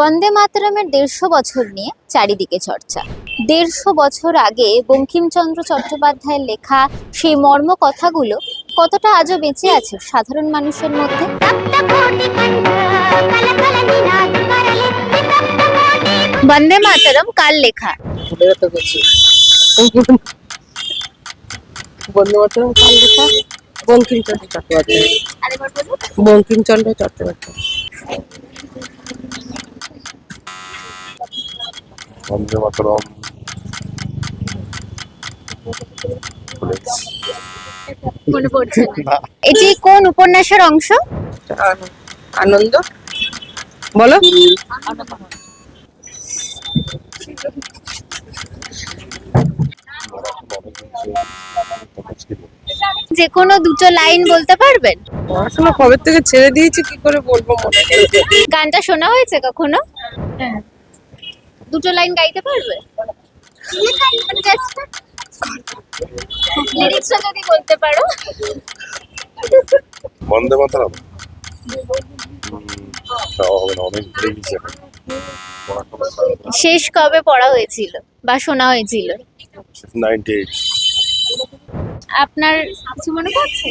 বন্দে মাতরমের দেড়শো বছর নিয়ে চারিদিকে চর্চা। দেড়শো বছর আগে বঙ্কিমচন্দ্র চট্টোপাধ্যায়ের লেখা সেই মর্ম কথাগুলো কতটা আজও বেঁচে আছে সাধারণ মানুষের মধ্যে? বন্দে মাতরম কার লেখা? বন্ধু মাতরম কাল লেখা? বঙ্কিমচন্দ্র চট্টোপাধ্যায় বঙ্কিমচন্দ্র চট্টোপাধ্যায় বন্দে মাতরম। মনে পড়ছে না। এটি কোন উপন্যাসের অংশ? আন- আনন্দ। বলো। যে কোনো দুটো লাইন বলতে পারবেন? পড়াশোনা কবে থেকে ছেড়ে দিয়েছি কি করে বলব মনে নেই গানটা শোনা হয়েছে কখনো? দুটো লাইন গাইতে পারবে? লিরিক্সটা যদি বলতে পারো। বন্দে মাতরম। শেষ কবে পড়া হয়েছিল? বা শোনা হয়েছিল? আপনার কিছু মনে পড়ছে?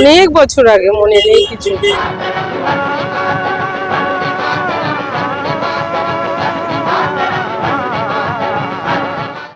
অনেক বছর আগে মনে নেই কিছু।